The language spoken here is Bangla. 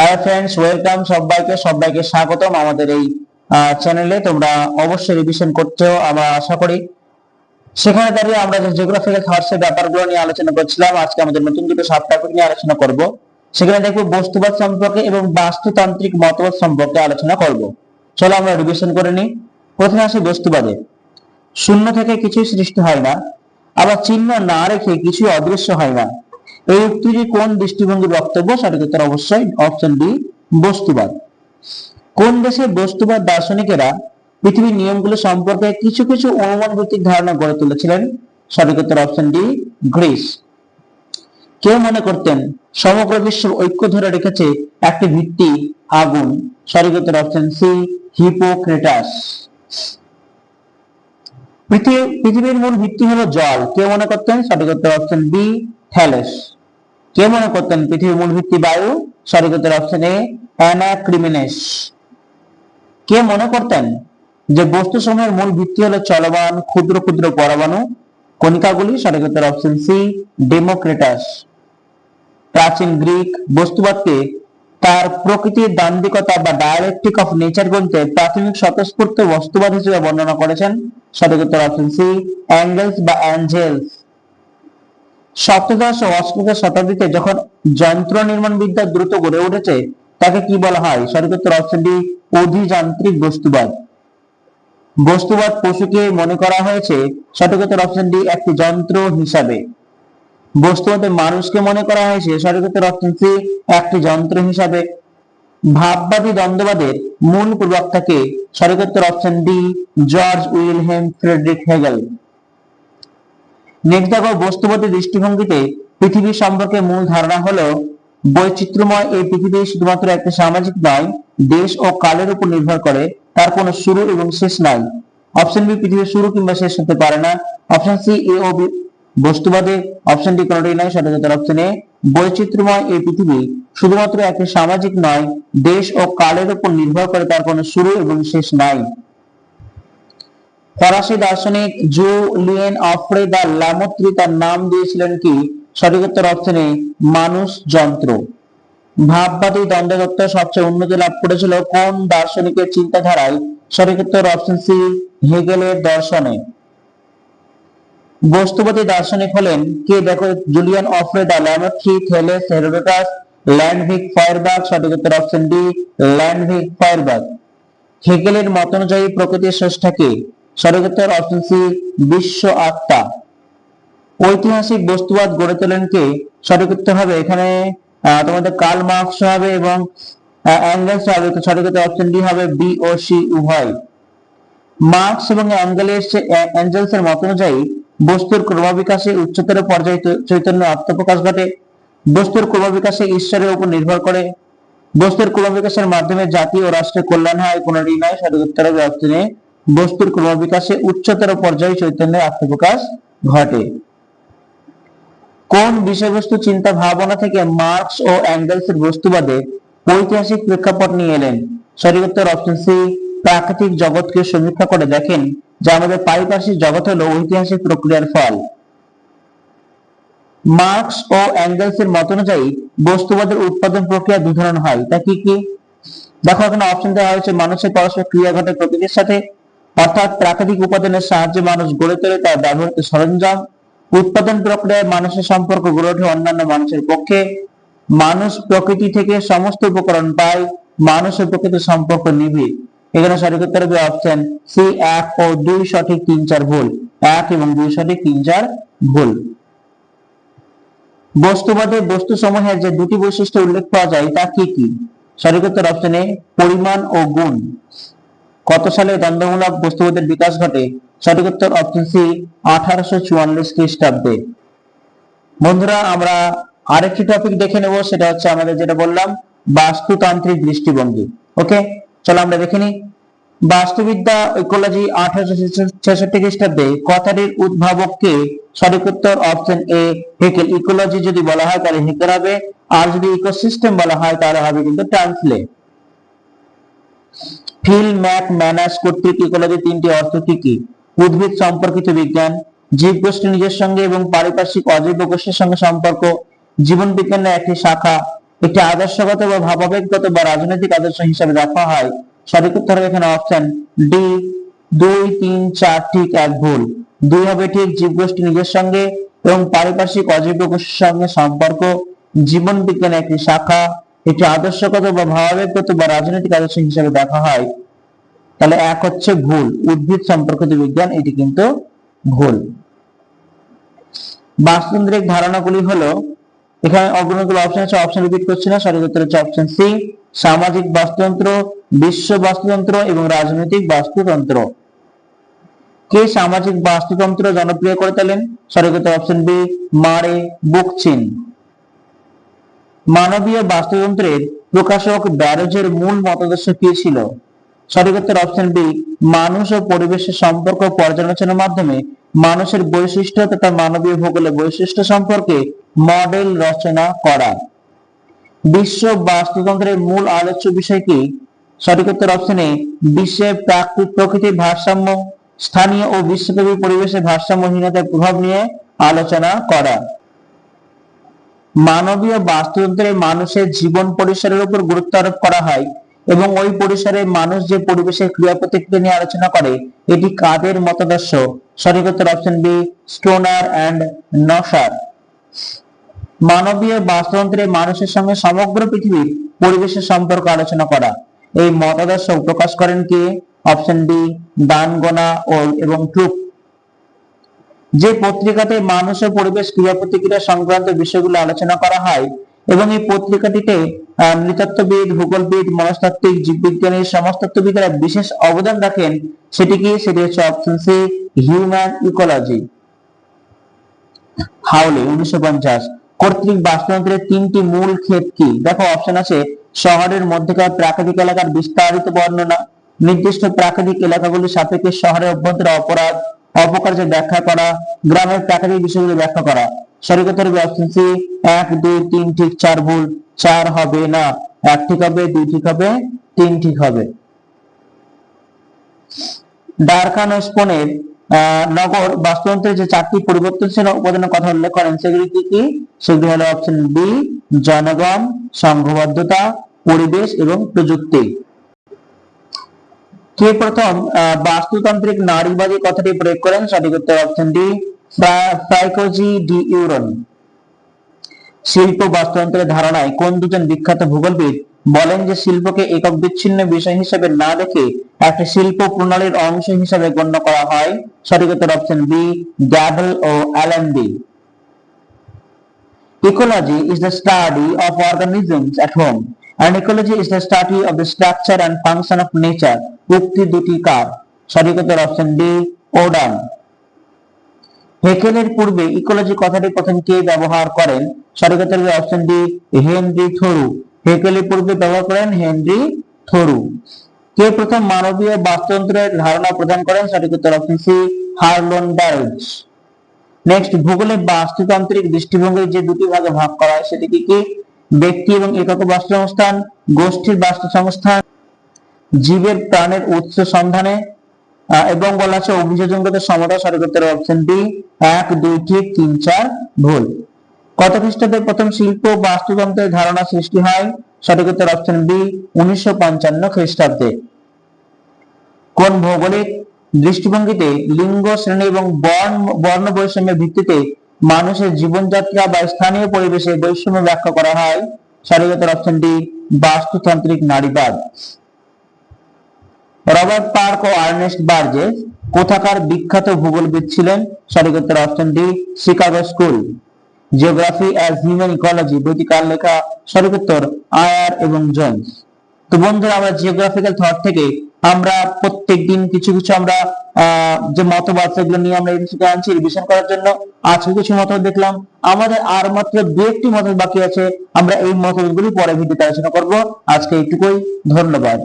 হাই ফ্রেন্ডস ওয়েলকাম সবাইকে সবাইকে স্বাগতম আমাদের এই চ্যানেলে তোমরা অবশ্যই রিভিশন করছ আমরা আশা করি। সেখানে দাঁড়িয়ে আমরা যে জিওগ্রাফিক্যাল থটস ব্যাপারগুলো নিয়ে আলোচনা করছিলাম, আজকে আমাদের নতুন দুটো সাব টপিক নিয়ে আলোচনা করব। সেখানে দেখব বস্তুবাদ সম্পর্কে এবং বাস্তুতান্ত্রিক মতবাদ সম্পর্কে আলোচনা করব। চলো আমরা রিভিশন করে নিই। প্রথমে আসি বস্তুবাদে। শূন্য থেকে কিছুই সৃষ্টি হয় না, আবার চিহ্ন না রেখে কিছুই অদৃশ্য হয় না। এই উক্তিটি কোন দৃষ্টিভঙ্গির বক্তব্য? সঠিক উত্তর অবশ্যই অপশন ডি বস্তুবাদ। কোন দেশের বস্তুবাদ দার্শনিকেরা পৃথিবীর নিয়মগুলো সম্পর্কে কিছু কিছু অনুমান ভিত্তিক ধারণা গড়ে তুলেছিলেন? সঠিক উত্তর অপশন ডি গ্রিস। কেউ মনে করতেন, সমগ্র বিশ্ব ঐক্য ধরে রেখেছে একটি ভিত্তি, আগুন। সঠিক উত্তর অপশন সি হিপোক্রেটাস। পৃথিবী- পৃথিবীর মূল ভিত্তি হলো জল। কেউ মনে করতেন, সঠিক উত্তর অপশন বি থ্যালেস কে মনে করতেন পৃথিবীর মূল ভিত্তি বায়ু সঠিক উত্তর অপশন এ অ্যানাক্রিমিনেস কে মনে করতেন যে বস্তু সমূহের মূল ভিত্তি হলো চলমান, ক্ষুদ্র ক্ষুদ্র পরমাণু, কণিকাগুলি সঠিক অপশন সি ডেমোক্রেটাস প্রাচীন গ্রিক বস্তুবাদকে তার প্রকৃতির দান্দিকতা বা ডায়ালেকটিক অফ নেচার গ্রন্থে প্রাথমিক স্বতঃস্ফূর্ত বস্তুবাদ হিসেবে বর্ণনা করেছেন সঠিক অপশন সি অ্যাঙ্গেলস বা অ্যাঞ্জেলস সপ্তদশ ও অষ্টদশ শতাব্দীতে যখন যন্ত্র নির্মাণ বিদ্যা দ্রুত গড়ে উঠেছে, তাকে কি বলা হয়? সঠিক উত্তর অপশন ডি অধিযান্ত্রিক বস্তুবাদ। বস্তুবাদ পশুকে মনে করা হয়েছে, সঠিক উত্তর অপশন ডি একটি যন্ত্র হিসাবে। বস্তুবাদে মানুষকে মনে করা হয়েছে, সঠিক উত্তর অপশন সি একটি যন্ত্র হিসাবে। ভাববাদী দ্বন্দ্ববাদের মূল প্রবক্তাকে সঠিক উত্তর option D George Wilhelm Friedrich Hegel. Next দেখো বস্তুবাদী দৃষ্টিভঙ্গিতে পৃথিবী সম্পর্কে মূল ধারণা হলো বৈচিত্র্যময় এই পৃথিবী শুধুমাত্র একটা সামাজিক নয়, দেশ ও কালের উপর নির্ভর করে। তার কোনো শুরু এবং শেষ নাই। অপশন বি, পৃথিবীর শুরু কিংবা শেষ হতে পারে না। অপশন সি, এ ও বি, বস্তুবাদে। অপশন ডি, কোনটাই নয় সঠিক উত্তর অপশন এ। বৈচিত্র্যময় এই পৃথিবী শুধুমাত্র একটি সামাজিক নয়, দেশ ও কালের উপর নির্ভর করে তার কোনো শুরু এবং শেষ নাই। ফরাসি দার্শনিক জুলিয়েন অফ্রে দা লামোত্রি তার নাম দিয়েছিলেন কি? সঠিক উত্তর অপশনে মানুষ যন্ত্র। ভাববাদী দ্বন্দ্বতত্ত্ব সবচেয়ে উন্নতি লাভ করেছিল কোন দার্শনিকের চিন্তাধারায়? সঠিক উত্তর অপশন সি হেগেলের দর্শনে। বস্তুবাদী দার্শনিক হলেন কে? দেখো, জুলিয়ান অফ্রে দা ল্যামোট্রি থেলেস হেরোডোটাস, ল্যান্ডভিক ফায়ারবার্গ সঠিক উত্তর অপশন ডি ল্যান্ডভিক ফায়ারবার্গ হেগেলের মত অনুযায়ী প্রকৃতির স্রষ্টাকে সঠিক উত্তর অপশন সি বিশ্ব আত্মা। ঐতিহাসিক বস্তুবাদ গড়ে তোলেন কে? সঠিক উত্তর হবে এখানে তোমাদের কার্ল মার্কস হবে এবং অ্যাঙ্গেলস হবে। সঠিক উত্তর অপশন ডি হবে বি ও সি উভয়। মার্কস এবং অ্যাঙ্গেলের অ্যাঞ্জেলস এর মত অনুযায়ী বস্তুর ক্রমবিকাশে উচ্চতর পর্যায়ে চৈতন্য আত্মপ্রকাশ ঘটে, বস্তুর ক্রমবিকাশে ঈশ্বরের উপর নির্ভর করে, বস্তুর ক্রমবিকাশের মাধ্যমে জাতি ও রাষ্ট্রের কল্যাণ হয়। কোনটি নয় সঠিক উত্তর হবে অপশনে বস্তুর ক্রমবিকাশে উচ্চতর পর্যায়ে চৈতন্যের আত্মপ্রকাশ ঘটে। কোন বিষয়বস্তু চিন্তা ভাবনা থেকে মার্কস ও অ্যাঙ্গেলস এর বস্তুবাদে ঐতিহাসিক প্রেক্ষাপট নিয়ে এলেন? সঠিক উত্তর অপশন সি, প্রাকৃতিক জগৎকে সমীক্ষা করে দেখেন, যে আমাদের পারিপার্শ্বিক জগৎ হলো ঐতিহাসিক প্রক্রিয়ার ফল। মার্কস ও অ্যাঙ্গেলস এর মত অনুযায়ী বস্তুবাদের উৎপাদন প্রক্রিয়া দুই ধরনের হয়। তা কি কি? দেখো, এখানে অপশন দেওয়া হয়েছে, মানুষের পরস্পর ক্রিয়া ঘটে প্রকৃতির সাথে অর্থাৎ প্রাকৃতিক উপাদানের সাহায্যে মানুষ গড়ে তোলে তার ব্যবহৃত সরঞ্জাম। উৎপাদন প্রক্রিয়ায় মানুষের সম্পর্ক গড়ে ওঠে অন্যান্য মানুষের পক্ষে। মানুষ প্রকৃতি থেকে সমস্ত উপকরণ পায় মানুষ ও প্রকৃতির সম্পর্ক নিবিড়। এখানে সঠিক উত্তর হবে অপশন সি এক ও দুই সঠিক তিন চার ভুল। এক এবং দুই সঠিক তিন চার ভুল। বস্তুবাদে বস্তু সমূহের যে দুটি বৈশিষ্ট্য উল্লেখ পাওয়া যায়, তা কি কি? সঠিক উত্তর অপশনে পরিমাণ ও গুণ। কত সালে দ্বন্দ্বমূলক বস্তুবাদের বিকাশ ঘটে? সঠিক উত্তর অপশন সি আঠারোশো চুয়াল্লিশ খ্রিস্টাব্দে। বন্ধুরা, আমরা আরেকটি টপিক দেখে নেব, সেটা হচ্ছে আমাদের যেটা বললাম, বাস্তুতান্ত্রিক দৃষ্টিভঙ্গি। ওকে চলো আমরা দেখে নিই। বাস্তুবিদ্যা ইকোলজি আঠারোশো ছেষট্টি খ্রিস্টাব্দে কথাটির উদ্ভাবককে সঠিক উত্তর অপশন এ হেকেল ইকোলজি যদি বলা হয়, তাহলে হেকেল হবে। আর যদি ইকোসিস্টেম বলা হয়, তাহলে হবে কিন্তু ট্রান্সলে ফিল ম্যাক ম্যানাস কর্তৃক ইকোলজি তিনটি অর্থ কি কি? উদ্ভিদ সম্পর্কিত বিজ্ঞান, জীবগোষ্ঠী নিজের সঙ্গে এবং পারিপার্শ্বিক অজৈব গোষ্ঠীর সঙ্গে সম্পর্ক, জীবন বিজ্ঞানের একটি শাখা, একটি আদর্শগত বা ভাবাবেগগত বা রাজনৈতিক আদর্শ হিসাবে দেখা হয়। সঠিক উত্তর এখানে অপশন ডি দুই, তিন, চার, ঠিক এক, ভুল। দুই হবে ঠিক, জীবগোষ্ঠী নিজের সঙ্গে এবং পারিপার্শ্বিক অজৈব গোষ্ঠীর সঙ্গে সম্পর্ক, জীবন বিজ্ঞানের একটি শাখা এটি আদর্শগত বা ভাবাবেগগত বা রাজনৈতিক আদর্শ হিসাবে দেখা হয়, তাহলে এক হচ্ছে ভুল। উদ্ভিদ সম্পর্কিত বিজ্ঞান, এটি কিন্তু ভুল। বাস্তুতান্ত্রিক ধারণাগুলি হলো, এখানে অগ্রণীগুলো অপশন আছে অপশন রিপিট করছি না সঠিক উত্তর হচ্ছে অপশন সি সামাজিক বাস্তুতন্ত্র, বিশ্ব বাস্তুতন্ত্র এবং রাজনৈতিক বাস্তুতন্ত্র। কে সামাজিক বাস্তুতন্ত্র জনপ্রিয় করে তোলেন? সঠিক উত্তর অপশন বি মারে বুকচিন। মানবীয় বাস্তুতন্ত্রের প্রকাশক ব্যারোজের মূল মতাদর্শ কি ছিল? সঠিক উত্তর অপশন বি মানুষ ও পরিবেশের সম্পর্ক পর্যালোচনার মাধ্যমে মানুষের বৈশিষ্ট্য তথা মানবীয় ভূগোলের বৈশিষ্ট্য সম্পর্কে মডেল রচনা করা। বিশ্ব বাস্তুতন্ত্রের মূল আলোচ্য বিষয় কি? সঠিক উত্তর অপশন বিশ্বের প্রাকৃতিক প্রকৃতির ভারসাম্য, স্থানীয় ও বিশ্বব্যাপী পরিবেশের ভারসাম্যহীনতার প্রভাব নিয়ে আলোচনা করা। মানবীয় বাস্তুতন্ত্রে মানুষের জীবন পরিসরের উপর গুরুত্ব আরোপ করা হয় এবং ওই পরিসরে মানুষ যে পরিবেশের ক্রিয়া প্রতিক্রিয়া নিয়ে আলোচনা করে, এটি কাদের মতাদর্শ? সঠিক উত্তর অপশন বি স্টোনার অ্যান্ড নসার মানবীয় বাস্তুতন্ত্রে মানুষের সঙ্গে সমগ্র পৃথিবীর পরিবেশের সম্পর্ক আলোচনা করা। এই মতাদর্শ প্রকাশ করেন কে? অপশন ডি দানগোনা ও এবং ট্রুপ। যে পত্রিকাতে মানুষ ও পরিবেশ ক্রিয়া প্রতিক্রিয়া সংক্রান্ত বিষয়গুলো আলোচনা করা হয় এবং এই পত্রিকাটিতে নৃতত্ত্ববিদ, ভূগোলবিদ, মনস্তাত্ত্বিক, জীববিজ্ঞানী, সমাজতত্ত্ববিদরা বিশেষ অবদান রাখেন, সেটি কি? সেটি হচ্ছে option C human ecology Hawley, উনিশশো পঞ্চাশ। কর্তৃক বাস্তুতন্ত্রের তিনটি মূল ক্ষেত কি? দেখো অপশন আছে, শহরের মধ্যকার প্রাকৃতিক এলাকার বিস্তারিত বর্ণনা, নির্দিষ্ট প্রাকৃতিক এলাকাগুলির সাপেক্ষে শহরের অভ্যন্তরে অপরাধ অপকার্য ব্যাখ্যা করা গ্রামের প্রাকৃতিক বিষয়গুলি ব্যাখ্যা করা সঠিক উত্তর হবে অপশন সি এক দুই তিন ঠিক চার ভুল চার হবে না। এক ঠিক হবে দুই ঠিক হবে তিন ঠিক হবে। ডারখান আহ, নগর বাস্তুতন্ত্রের যে চারটি পরিবর্তনশীল উপাদানের কথা উল্লেখ করেন সেগুলি কি কি? সেগুলি হলো অপশন বি জনগণ সংঘবদ্ধতা পরিবেশ এবং প্রযুক্তি। কে প্রথম বাস্তুতান্ত্রিক নারীবাদী কথাটি প্রয়োগ করেন সঠিক উত্তর অপশন ডি ফ্রাইকোজি ডি ইউরন। শিল্প বাস্তুতন্ত্রের ধারণায় কোন দুজন বিখ্যাত ভূগোলবিদ বলেন যে শিল্পকে একক বিচ্ছিন্ন বিষয় হিসেবে না দেখে একটা শিল্প প্রণালীর অংশ হিসেবে গণ্য করা হয়? সঠিক উত্তর option B, Gable O Allenby Ecology is the study of organisms at home and ecology is the study of the structure and function of nature. উক্তি দুটি কার সঠিক উত্তর অপশন ডি হেকেলের পূর্বে ইকোলজি কথাটি প্রথম কে ব্যবহার করেন? সঠিক অপশন ডি হেনরি থরু হেকেলের পূর্বে ব্যবহার করেন হেনরি থরু কে প্রথম মানবীয় বাস্তুতন্ত্রের ধারণা প্রদান করেন? সঠিক অপশন সি হার্লন ডার্জ নেক্সট ভূগোলে বাস্তুতান্ত্রিক দৃষ্টিভঙ্গির যে দুটি ভাগে ভাগ করা হয়, সেটি কি? ব্যক্তি এবং একক বাস্তু সংস্থান গোষ্ঠীর বাস্তু সংস্থান জীবের প্রাণের উৎস সন্ধানে এবং বলা আছে অভিযোজনগত সমতা উত্তর অপশন ডি এক দুই ঠিক তিন, চার, ভুল। কত খ্রিস্টাব্দে প্রথম শিল্প বাস্তুতন্ত্রের ধারণা সৃষ্টি হয়? সঠিক উত্তর অপশন বি উনিশশো পঞ্চান্ন খ্রিস্টাব্দে। কোন ভৌগোলিক দৃষ্টিভঙ্গিতে লিঙ্গ, শ্রেণি এবং বর্ণ বর্ণ বৈষম্যের ভিত্তিতে মানুষের জীবনযাত্রা বা স্থানীয় পরিবেশে বৈষম্য ব্যাখ্যা করা হয়। সঠিক উত্তর অপশন ডি বাস্তুতান্ত্রিক নারীবাদ। রবার্ট পার্ক ও আর্নেস্ট বার্জেস কোথাকার বিখ্যাত ভূগোলবিদ ছিলেন? সঠিক উত্তর option D Chicago school. Geography as human ecology বইটি লেখা সঠিক উত্তর আয়ার এবং জোন্স। তো বন্ধুরা, আমরা জিওগ্রাফিক্যাল থট থেকে আমরা প্রত্যেকদিন কিছু কিছু আমরা যে মতবাদ সেগুলো নিয়ে আমরা এই আনছি রিভিশন করার জন্য। আজকে কিছু মতবাদ দেখলাম। আমাদের আর মাত্র দু একটি মতবাদ বাকি আছে। আমরা এই মতবাদগুলি পরে ভিডিওতে আলোচনা করব। আজকে এইটুকুই। ধন্যবাদ।